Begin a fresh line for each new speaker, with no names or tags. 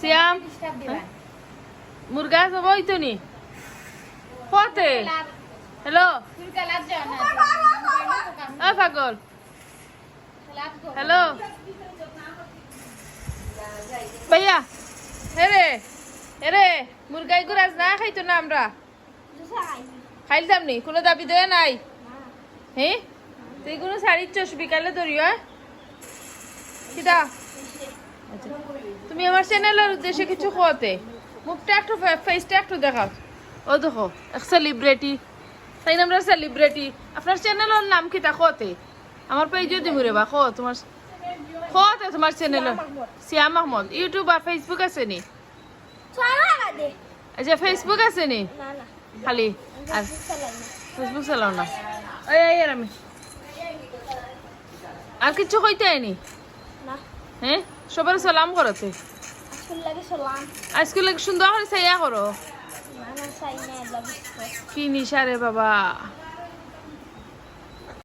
সিয়াম মুরগা সব ওই তো নি। কতে হ্যালো? পাগল। হ্যালো? ভাইয়া হেরে হেরে মুরগাই গুরাজ না খাইতো না আমরা? খাইলাম নি? কোনো দাবি দেওয়া নাই? হ্যাঁ তুই কোনো শাড়ির চোষ বিকালে ধরিও হ্যাঁ? আচ্ছা। তুমি আমার চ্যানেলের উদ্দেশ্যে কিছু খোয়াতে মুখটা একটু ফেসটা একটু দেখাও। ও দেখো এক সেলিব্রিটি তাই না আমরা সেলিব্রিটি আপনার চ্যানেলের নাম কিটা খোয়াতে আমার পেজও দিমু রে বা খো তোমার খোয়াতে তোমার চ্যানেলের সিয়াম আহমদ। ইউটিউব আর ফেসবুক আছে নি? আচ্ছা ফেসবুক আছে নি? খালি ফেসবুক চালাও না। এই আমি। আর কিছু কইতে আইনি? হ্যাঁ? সবার সালাম করতে আজকে লাগে সুন্দর করে। সাইয়া করো কি নিশা রে বাবা।